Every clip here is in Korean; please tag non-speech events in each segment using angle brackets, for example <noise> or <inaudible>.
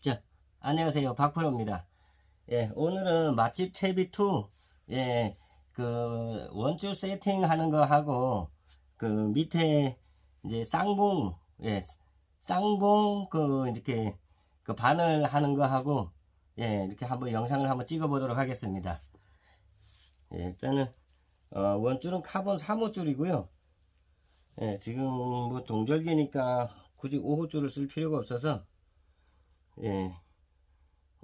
자, 안녕하세요. 박프로입니다. 예, 오늘은 맛집 채비2, 예, 그, 원줄 세팅 하는 거 하고, 그 밑에, 이제 쌍봉, 예, 쌍봉, 그, 이렇게, 그 바늘 하는 거 하고, 예, 이렇게 한번 영상을 한번 찍어 보도록 하겠습니다. 예, 일단은, 어, 원줄은 카본 3호줄이고요. 예, 지금 뭐 동절기니까 굳이 5호줄을 쓸 필요가 없어서, 예.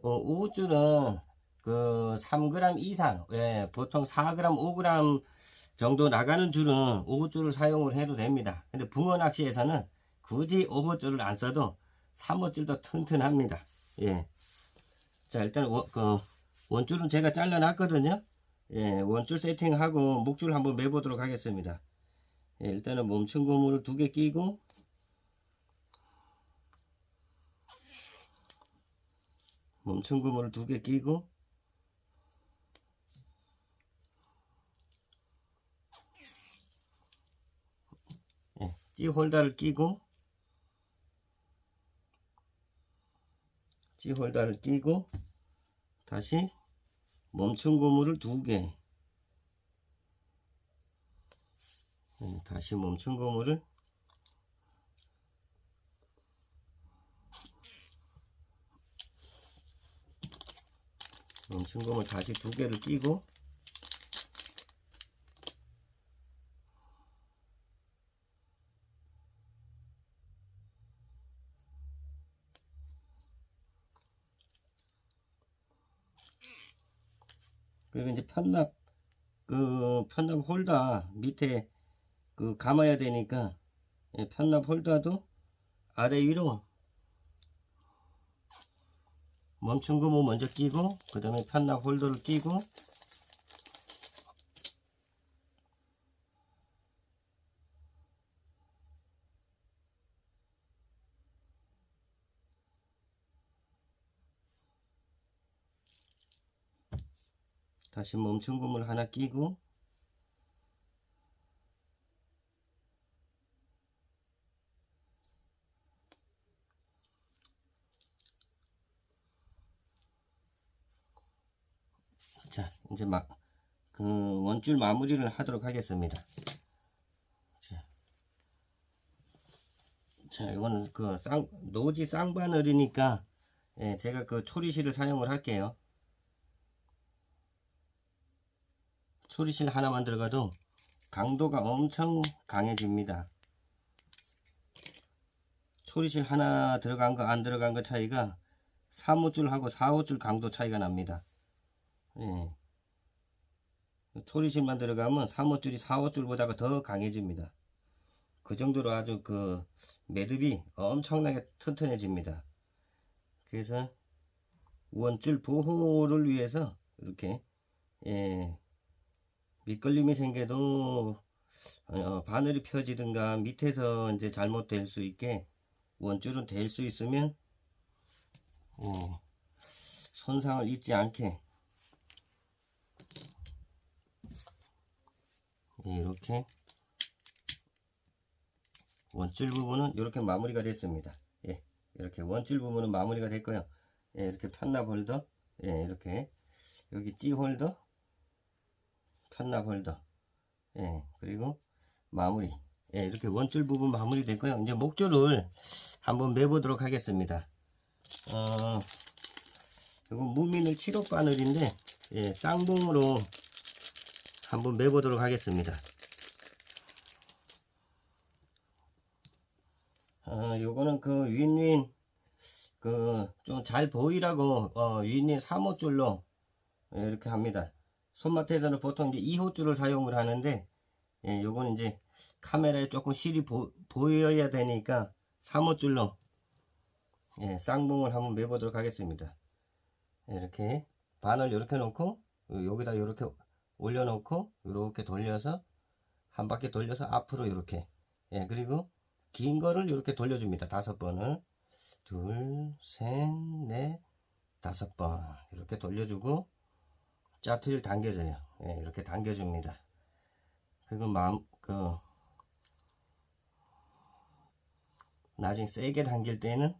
어, 5호줄은 그 3g 이상, 예, 보통 4g, 5g 정도 나가는 줄은 5호줄을 사용을 해도 됩니다. 근데 붕어 낚시에서는 굳이 5호줄을 안 써도 3호줄도 튼튼합니다. 예. 자, 일단 원, 그 원줄은 제가 잘라놨거든요. 예, 원줄 세팅하고 목줄 한번 매보도록 하겠습니다. 예, 일단은 멈춘 고무를 두 개 끼고 멈춘 고무를 두개 끼고 예, 찌 홀더를 끼고 찌 홀더를 끼고 다시 멈춘 고무를 두개. 예, 다시 멈춘 고무를 멈춘 고무 다시 두 개를 끼고. 그리고 이제 편납 그 편납 홀더 밑에 그 감아야 되니까 예, 편납 홀더도 아래 위로 멈춘 고무 먼저 끼고 그 다음에 편납 홀더를 끼고 다시 멈춘 고무를 하나 끼고 자 이제 막 그 원줄 마무리를 하도록 하겠습니다. 자, 자 이거는 그 쌍 노지 쌍바늘이니까 예, 제가 그 초리실을 사용을 할게요. 초리실 하나만 들어가도 강도가 엄청 강해집니다. 초리실 하나 들어간 거 안 들어간 거 차이가 3호줄하고 4호줄 강도 차이가 납니다. 예. 초리실만 들어가면 3호줄이 4호줄보다가 더 강해집니다. 그 정도로 아주 그 매듭이 엄청나게 튼튼해집니다. 그래서 원줄 보호를 위해서 이렇게 예, 밑걸림이 생겨도 어, 바늘이 펴지든가 밑에서 이제 잘못될 수 있게 원줄은 될 수 있으면 예, 손상을 입지 않게 이렇게 원줄 부분은 이렇게 마무리가 됐습니다. 예, 이렇게 원줄 부분은 마무리가 됐고요. 예, 이렇게 편납 홀더, 예, 이렇게 여기 찌 홀더, 편납 홀더, 예, 그리고 마무리, 예, 이렇게 원줄 부분 마무리 됐고요. 이제 목줄을 한번 매보도록 하겠습니다. 어, 이거 무민을 7호 바늘인데, 예, 쌍봉으로 한번 매보도록 하겠습니다. 어, 요거는 그 윈윈 그 좀 잘 보이라고 어, 윈윈 3호 줄로 이렇게 합니다. 손마트에서는 보통 이제 2호 줄을 사용을 하는데 예, 요거는 이제 카메라에 조금 실이 보, 보여야 되니까 3호 줄로 예, 쌍봉을 한번 매보도록 하겠습니다. 이렇게 바늘 이렇게 놓고 여기다 이렇게 올려놓고 이렇게 돌려서 한 바퀴 돌려서 앞으로 이렇게. 예 그리고 긴 거를 이렇게 돌려줍니다. 다섯 번을. 둘셋넷 다섯 번. 이렇게 돌려주고 짜투리를 당겨줘요. 예 이렇게 당겨줍니다. 그리고 마음 그 나중에 세게 당길 때는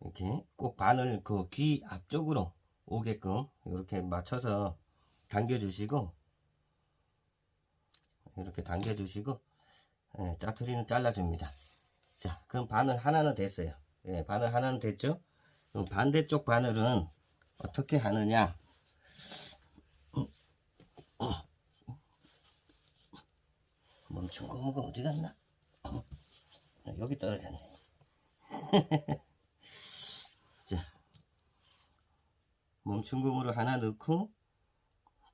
이렇게 꼭 바늘 그 귀 앞쪽으로 오게끔 이렇게 맞춰서 당겨 주시고 이렇게 당겨 주시고 예, 짜투리는 잘라 줍니다. 자 그럼 바늘 하나는 됐어요. 예, 바늘 하나는 됐죠? 그럼 반대쪽 바늘은 어떻게 하느냐? 멈춘 고무가 어디 갔나? 어, 여기 떨어졌네. <laughs> 자 멈춘 고무를 하나 넣고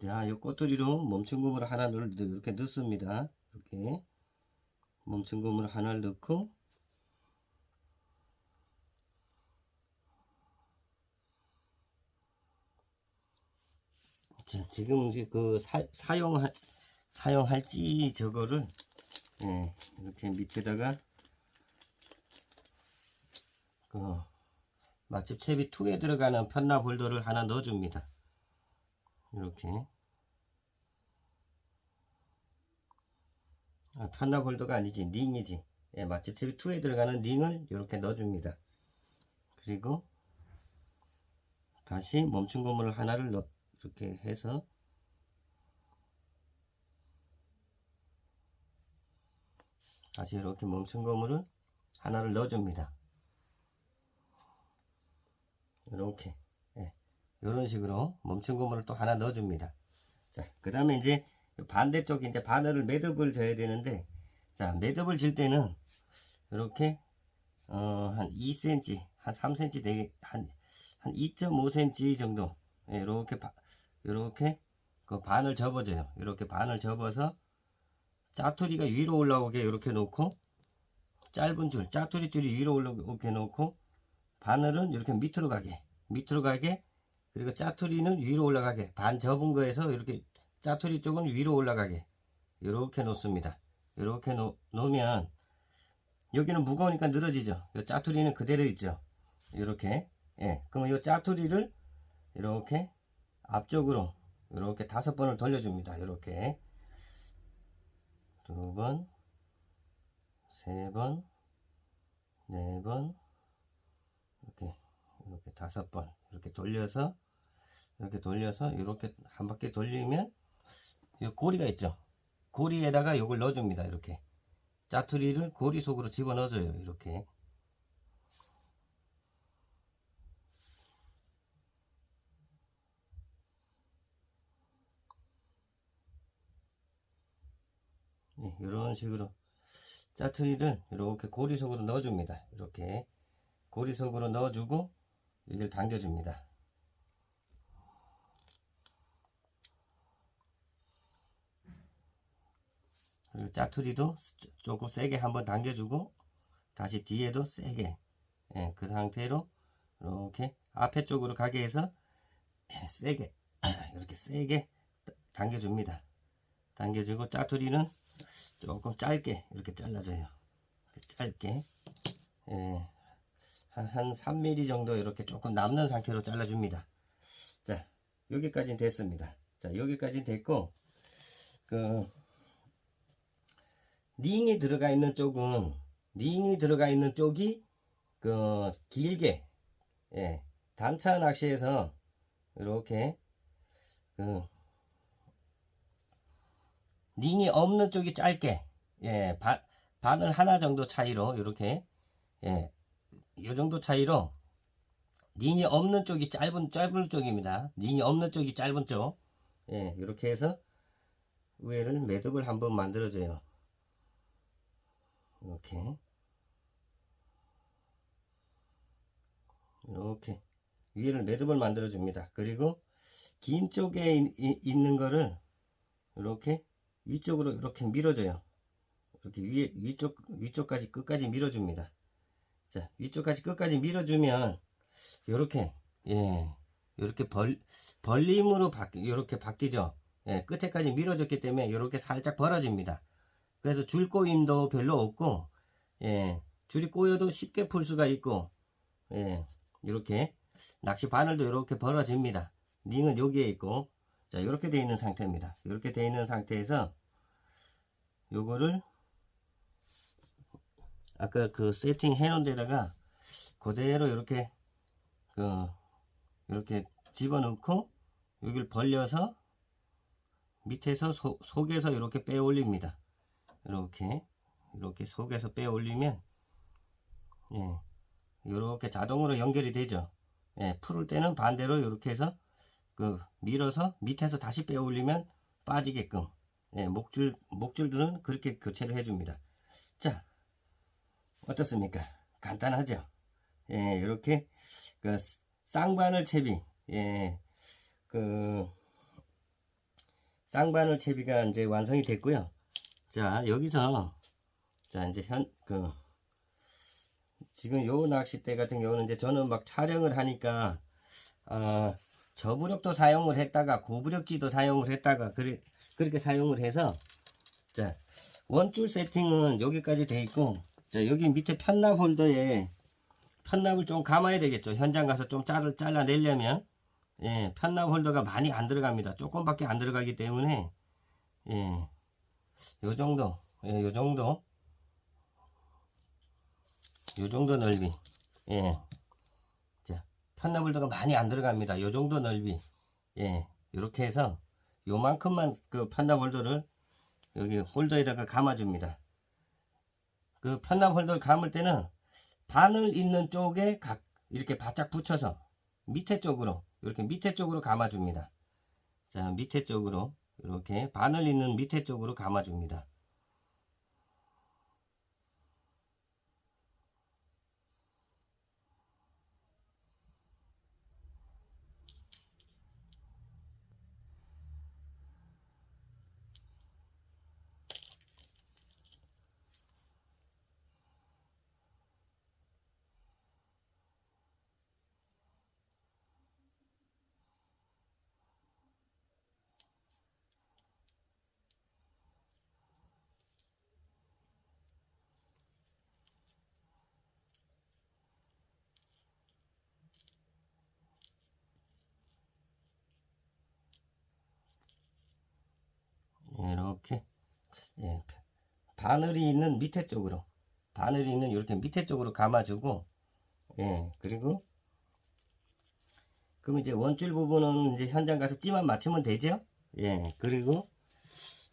자, 이 꼬투리로 멈춘 고무를 하나 넣, 이렇게 넣습니다. 이렇게 고무를 하나를 넣고 자, 지금 그 사, 사용할 사용할지 저거를 예, 이렇게 밑에다가 그 맛집 채비 2에 들어가는 편납 홀더를 하나 넣어줍니다. 이렇게. 아, 홀더가 아니지 링이지. 예, 맛집 TV 2에 들어가는 링을 이렇게 넣어줍니다. 그리고 다시 멈춘 고무를 하나를 넣 이렇게 해서 다시 이렇게 멈춘 고무를 하나를 넣어줍니다. 이렇게 이런 식으로 멈춘 고무를 또 하나 넣어줍니다. 자, 그 다음에 이제 반대쪽 이제 바늘을 매듭을 져야 되는데, 자, 매듭을 질 때는 이렇게 어, 한 2cm, 한 3cm 되게 한, 한 2.5cm 정도 이렇게 이렇게 그 반을 접어줘요. 이렇게 반을 접어서 짜투리가 위로 올라오게 이렇게 놓고 짧은 줄, 짜투리 줄이 위로 올라오게 놓고 바늘은 이렇게 밑으로 가게, 밑으로 가게 그리고 짜투리는 위로 올라가게 반 접은 거에서 이렇게 짜투리 쪽은 위로 올라가게 이렇게 놓습니다. 이렇게 놓, 놓으면 여기는 무거우니까 늘어지죠. 이 짜투리는 그대로 있죠. 이렇게. 예. 그러면 이 짜투리를 이렇게 앞쪽으로 이렇게 다섯 번을 돌려줍니다. 이렇게. 두 번, 세 번, 네 번, 이렇게 이렇게 다섯 번 이렇게 돌려서 이렇게 돌려서 이렇게 한 바퀴 돌리면 이 고리가 있죠. 고리에다가 이걸 넣어줍니다 이렇게. 짜투리를 고리 속으로 집어 넣어줘요 이렇게. 네, 이런 식으로 짜투리를 이렇게 고리 속으로 넣어줍니다 이렇게. 고리 속으로 넣어주고 이걸 당겨줍니다. 그리고 짜투리도 조금 세게 한번 당겨주고 다시 뒤에도 세게 예, 그 상태로 이렇게 앞에 쪽으로 가게 해서 예, 세게 <clears throat> 이렇게 세게 당겨줍니다. 당겨주고 짜투리는 조금 짧게 이렇게 잘라줘요. 짧게 예, 한, 한 3mm 정도 이렇게 조금 남는 상태로 잘라줍니다. 자 여기까지는 됐습니다. 자 여기까지는 됐고 그 링이 들어가 있는 쪽은 링이 들어가 있는 쪽이 그 길게 예, 단차 낚시에서 이렇게 그 링이 없는 쪽이 짧게 예, 바, 바늘 하나 정도 차이로 이렇게 예, 이 정도 차이로 링이 없는 쪽이 짧은 짧은 쪽입니다. 링이 없는 쪽이 짧은 쪽. 예, 이렇게 해서 위에를 매듭을 한번 만들어줘요. 이렇게. 이렇게. 위에를 매듭을 만들어 줍니다. 그리고 긴 쪽에 이, 있는 거를 이렇게 위쪽으로 이렇게 밀어줘요. 이렇게 위에 위쪽 위쪽까지 끝까지 밀어줍니다 자 위쪽까지 끝까지 밀어주면 이렇게 예 이렇게 벌 벌림으로 바뀌 이렇게 바뀌죠 예 끝에까지 밀어줬기 때문에 이렇게 살짝 벌어집니다 그래서 줄 꼬임도 별로 없고 예, 줄이 꼬여도 쉽게 풀 수가 있고 예, 이렇게 낚시 바늘도 이렇게 벌어집니다. 링은 여기에 있고 자 이렇게 되어 있는 상태입니다. 이렇게 되어 있는 상태에서 요거를 아까 그 세팅 해 놓은 데다가 그대로 이렇게 그 이렇게 집어넣고 여기를 벌려서 밑에서 소, 속에서 이렇게 빼 올립니다. 이렇게 이렇게 속에서 빼 올리면 예 이렇게 자동으로 연결이 되죠. 예 풀을 때는 반대로 이렇게 해서 그 밀어서 밑에서 다시 빼 올리면 빠지게끔 예 목줄 목줄들은 그렇게 교체를 해줍니다. 자 어떻습니까? 간단하죠. 예 이렇게 그 쌍바늘 채비 예 그 쌍바늘 채비가 이제 완성이 됐고요. 자 여기서 자 이제 현 그 지금 요 낚싯대 같은 경우는 이제 저는 막 촬영을 하니까 아 저부력도 사용을 했다가 고부력지도 사용을 했다가 그래, 그렇게 사용을 해서 자 원줄 세팅은 여기까지 돼 있고 자 여기 밑에 편납 홀더에 편납을 좀 감아야 되겠죠 현장 가서 좀 잘라 잘라내려면 예 편납 홀더가 많이 안 들어갑니다 조금밖에 안 들어가기 때문에 예 요 정도 예, 요 정도 요 정도 넓이 예. 자, 편납 홀더가 많이 안 들어갑니다. 요 정도 넓이 예. 이렇게 해서 요만큼만 그 편납홀더를 여기 홀더에다가 감아줍니다. 그 편납홀더를 감을 때는 바늘 있는 쪽에 각 이렇게 바짝 붙여서 밑에 쪽으로 이렇게 밑에 쪽으로 감아줍니다. 자, 밑에 쪽으로 이렇게 바늘 있는 밑에 쪽으로 감아줍니다. 이렇게 예, 바늘이 있는 밑에 쪽으로 바늘이 있는 이렇게 밑에 쪽으로 감아주고 예 그리고 그럼 이제 원줄 부분은 이제 현장 가서 찌만 맞추면 되죠? 예 그리고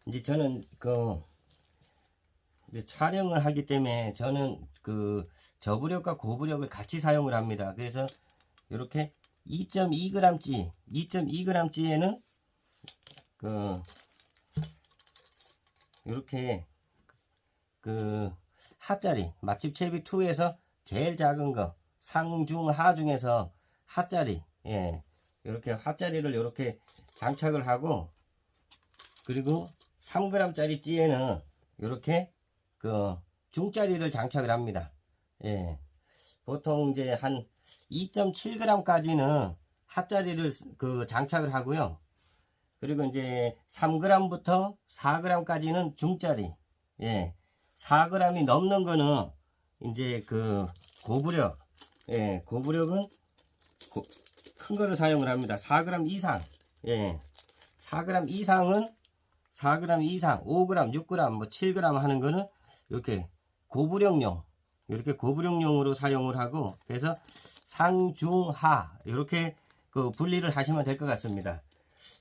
이제 저는 그 이제 촬영을 하기 때문에 저는 그 저부력과 고부력을 같이 사용을 합니다. 그래서 이렇게 2.2g찌 2.2g찌에는 그 이렇게 그 하짜리 맛집 채비 2에서 제일 작은 거 상중 하 중에서 하짜리 예 이렇게 하짜리를 이렇게 장착을 하고 그리고 3g짜리 찌에는 이렇게 그 중짜리를 장착을 합니다. 예. 보통 이제 한 2.7g까지는 하짜리를 그 장착을 하고요 그리고 이제 3g부터 4g까지는 중짜리. 예. 4g이 넘는 거는 이제 그 고부력. 예. 고부력은 고, 큰 거를 사용을 합니다. 4g 이상. 예. 4g 이상은 4g 이상, 5g, 6g, 뭐 7g 하는 거는 이렇게 고부력용. 이렇게 고부력용으로 사용을 하고 그래서 상중하 이렇게 그 분리를 하시면 될 것 같습니다.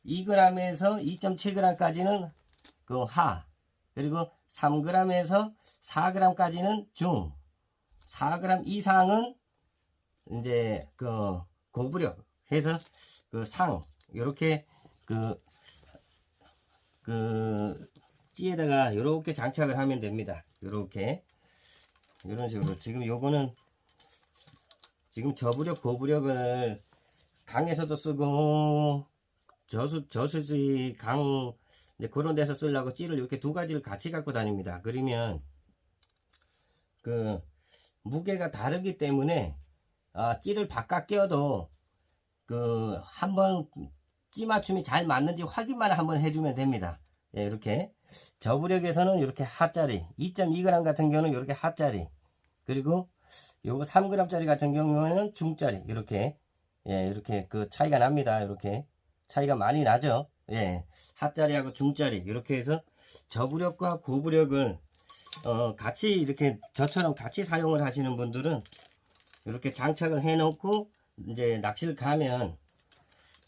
2g에서 2.7g까지는 그 하, 그리고 3g에서 4g까지는 중, 4g 이상은 이제 그 고부력 해서 그 상, 이렇게 그, 그, 찌에다가 이렇게 장착을 하면 됩니다. 이렇게. 이런 식으로. 지금 요거는 지금 저부력, 고부력을 강에서도 쓰고 저수, 저수지, 강, 이제 그런 데서 쓰려고 찌를 이렇게 두 가지를 같이 갖고 다닙니다. 그러면, 그, 무게가 다르기 때문에, 아, 찌를 바깥 끼워도, 그, 한번 찌 맞춤이 잘 맞는지 확인만 한번 해주면 됩니다. 예, 이렇게. 저부력에서는 이렇게 하짜리, 2.2g 같은 경우는 이렇게 하짜리, 그리고 요거 3g짜리 같은 경우는 중짜리, 이렇게, 예, 이렇게 그 차이가 납니다. 이렇게. 차이가 많이 나죠. 예. 하짜리하고 중짜리 이렇게 해서 저부력과 고부력을 어, 같이 이렇게 저처럼 같이 사용을 하시는 분들은 이렇게 장착을 해 놓고 이제 낚시를 가면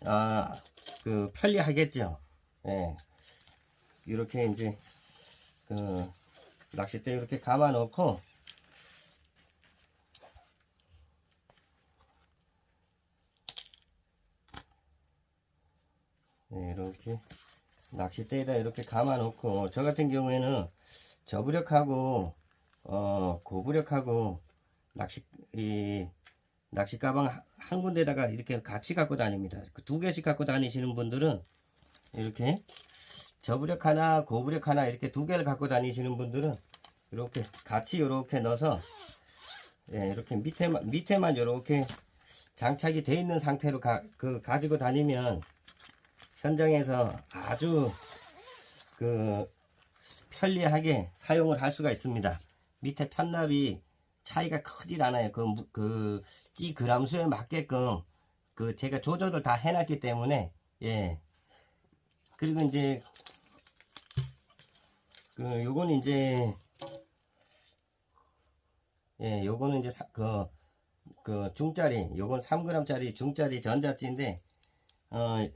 아 그 편리하겠죠. 예. 이렇게 이제 그 낚싯대 이렇게 감아 놓고 이렇게 낚싯대에다 이렇게 감아 놓고 저 같은 경우에는 저부력하고 어 고부력하고 낚시 이 낚시 가방 한- 한 군데다가 이렇게 같이 갖고 다닙니다. 그두 개씩 갖고 다니시는 분들은 이렇게 저부력 하나 고부력 하나 이렇게 두 개를 갖고 다니시는 분들은 이렇게 같이 이렇게 넣어서 예, 이렇게 밑에만 밑에만 이렇게 장착이 돼 있는 상태로 가, 그 가지고 다니면 현장에서 아주 그 편리하게 사용을 할 수가 있습니다. 밑에 편납이 차이가 크질 않아요. 그, 무- 그, 찌 그람 수에 맞게끔 그 제가 조절을 다 해놨기 때문에, 예. 그리고 이제, 그, 요건 이제, 예, 요거는 이제, 사, 그, 그, 중짜리, 요건 3g짜리 중짜리 전자찌인데, 어,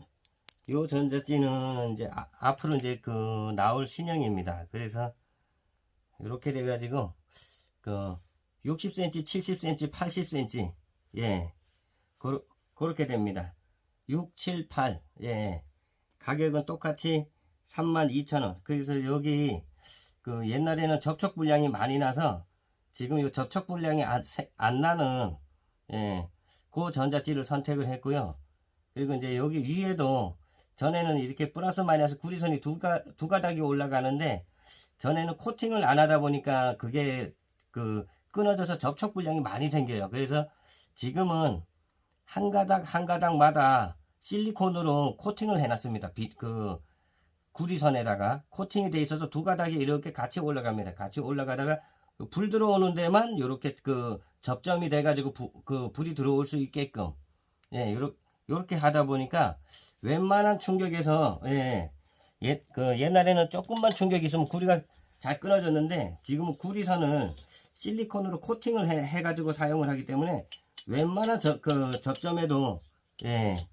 요 전자찌는 이제 아- 앞으로 이제 그 나올 신형입니다. 그래서 이렇게 돼가지고 그 60cm, 70cm, 80cm 예 그, 그렇게 됩니다. 6, 7, 8 예. 가격은 똑같이 32,000원. 그래서 여기 그 옛날에는 접촉 불량이 많이 나서 지금 이 접촉 불량이 안, 세- 안 나는 예. 그 전자찌를 선택을 했고요. 그리고 이제 여기 위에도 전에는 이렇게 플러스 마이너스 구리선이 두, 가, 두 가닥이 올라가는데 전에는 코팅을 안 하다 보니까 그게 그 끊어져서 접촉 불량이 많이 생겨요. 그래서 지금은 한 가닥 한 가닥마다 실리콘으로 코팅을 해놨습니다. 빛, 그 구리선에다가 코팅이 돼 있어서 두 가닥이 이렇게 같이 올라갑니다. 같이 올라가다가 그불 들어오는 데만 이렇게 그 접점이 돼가지고 부- 그 불이 들어올 수 있게끔 예, 요렇게 요렇게 하다 보니까 웬만한 충격에서 예, 옛, 그 옛날에는 조금만 충격이 있으면 구리가 잘 끊어졌는데 지금은 구리선을 실리콘으로 코팅을 해, 해가지고 사용을 하기 때문에 웬만한 저, 그 접점에도 예,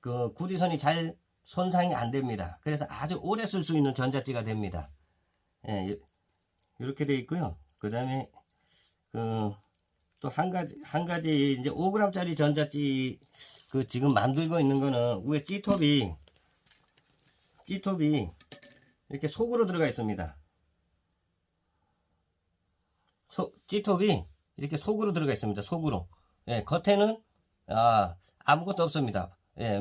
그 구리선이 잘 손상이 안 됩니다. 그래서 아주 오래 쓸 수 있는 전자찌가 됩니다. 예, 요- 이렇게 돼 있고요. 그 다음에 그 또 한 가지 한 가지 이제 5g짜리 전자찌 그 지금 만들고 있는 거는 위에 찌톱이 찌톱이 이렇게 속으로 들어가 있습니다. 소, 찌톱이 이렇게 속으로 들어가 있습니다. 속으로. 예, 겉에는 아, 아무것도 없습니다. 예,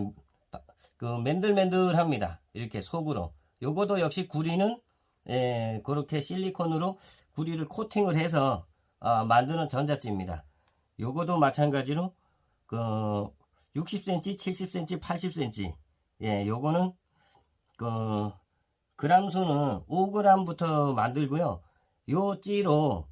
그 맨들맨들합니다. 이렇게 속으로. 요거도 역시 구리는 예, 그렇게 실리콘으로 구리를 코팅을 해서 아, 만드는 전자찌입니다. 요거도 마찬가지로 그 60cm, 70cm, 80cm. 예, 요거는 그 그람 수는 5g부터 만들고요. 요 찌로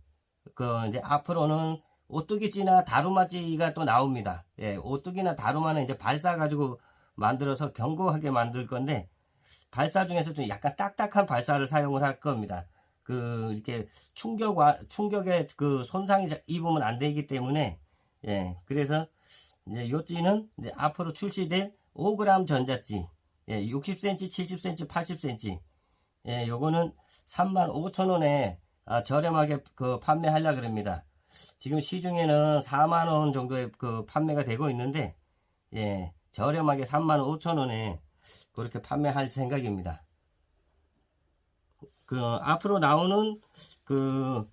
그 이제 앞으로는 오뚜기찌나 다루마찌가 또 나옵니다. 예, 오뚜기나 다루마는 이제 발사 가지고 만들어서 견고하게 만들 건데 발사 중에서 좀 약간 딱딱한 발사를 사용을 할 겁니다. 그 이렇게 충격 와 충격에 그 손상이 자- 입으면 안 되기 때문에 예, 그래서 이제 요 찌는 이제 앞으로 출시될 5g 전자찌 예, 60cm, 70cm, 80cm 예, 요거는 35,000원에 아, 저렴하게 그 판매하려 그럽니다. 지금 시중에는 4만 원 정도에 그 판매가 되고 있는데 예, 저렴하게 35,000원에 그렇게 판매할 생각입니다. 그 앞으로 나오는 그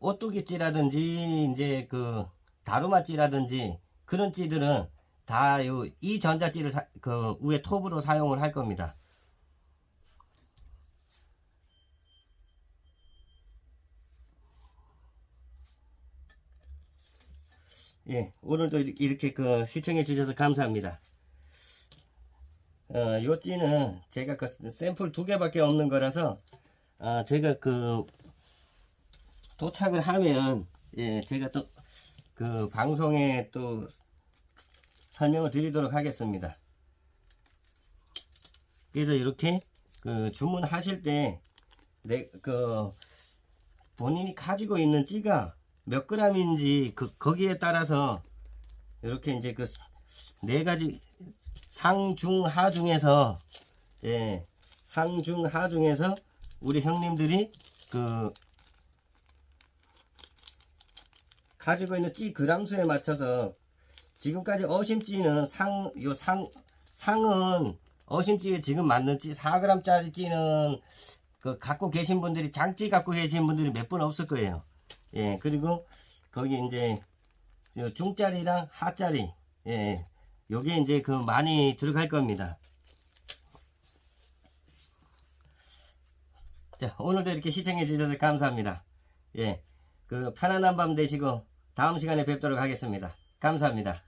오뚜기찌라든지 이제 그 다루마찌라든지 그런 찌들은 다 이 전자찌를 사- 그 위에 톱으로 사용을 할 겁니다. 예, 오늘도 이렇게- 그 시청해 주셔서 감사합니다. 어, 요 찌는 제가 그 샘플 두 개밖에 없는 거라서 아, 제가 그 도착을 하면 예, 제가 또 그 방송에 또 설명을 드리도록 하겠습니다. 그래서 이렇게 그 주문하실 때 내 그 본인이 가지고 있는 찌가 몇 g인지 그 거기에 따라서 이렇게 이제 그 네 가지 상중하 중에서 예 상중하 중에서 우리 형님들이 그 가지고 있는 찌 그람수에 맞춰서 지금까지 어심찌는 상 요 상 상은 어심찌에 지금 맞는 찌 4g짜리 찌는 그 갖고 계신 분들이 장찌 갖고 계신 분들이 몇 분 없을 거예요. 예 그리고 거기 이제 저 중짜리랑 하짜리 예 요게 이제 그 많이 들어갈 겁니다. 자 오늘도 이렇게 시청해 주셔서 감사합니다. 예 그 편안한 밤 되시고 다음 시간에 뵙도록 하겠습니다. 감사합니다.